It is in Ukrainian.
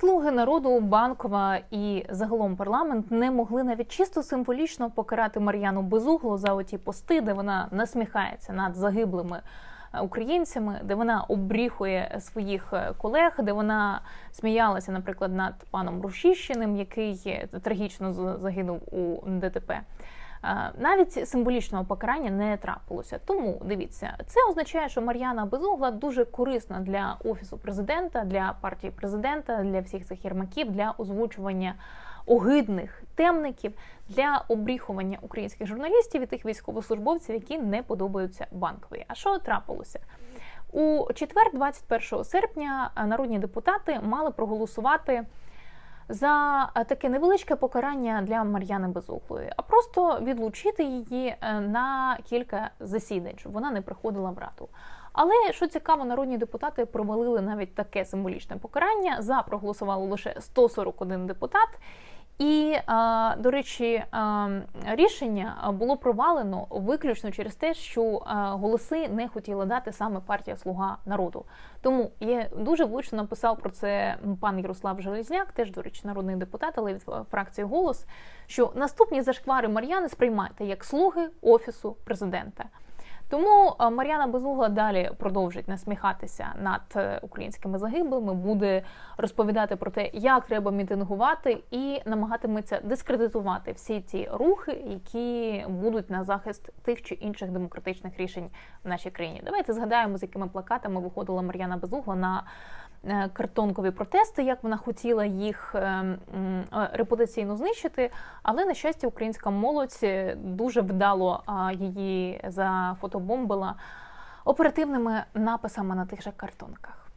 Слуги народу, банкова і загалом парламент не могли навіть чисто символічно покарати Мар'яну Безуглу за оті пости, де вона насміхається над загиблими е, українцями, де вона обріхує своїх е, колег, де вона сміялася, наприклад, над паном Рушіщиним, який е, трагічно загинув у ДТП. Е, Навіть символічного покарання не трапилося. Тому дивіться, це означає, що Мар'яна Безугла дуже корисна для офісу президента, для партії президента, для всіх цих єрмаків, для озвучування огидних темників, для обріхування українських журналістів і тих військовослужбовців, які не подобаються банковій. А що трапилося? У четвер, 21 серпня, народні депутати мали проголосувати за е, таке невеличке покарання для Мар'яни Безуглої, а просто відлучити її е, на кілька засідань, щоб вона не приходила в раду. Але що цікаво, народні депутати провалили навіть таке символічне покарання. За проголосувало лише 141 депутат. І, до речі, рішення було провалено виключно через те, що голоси не хотіла дати саме партія Слуга народу. Тому я дуже влучно написав про це пан Ярослав Железняк, теж, до речі, народний депутат, але від фракції голос. Що наступні зашквари Мар'яни сприймайте як слуги офісу президента. Тому е, Мар'яна Безугла далі продовжить насміхатися над е, українськими загиблими, буде розповідати про те, як треба мітингувати, і намагатиметься дискредитувати всі ті рухи, які будуть на захист тих чи інших демократичних рішень в нашій країні. Давайте згадаємо, з якими плакатами виходила Мар'яна Безугла на картонкові протести, як вона хотіла їх е, е, репутаційно знищити. Але на щастя, українська молодь е, дуже вдало її зафотобомбила оперативними написами на тих же картонках.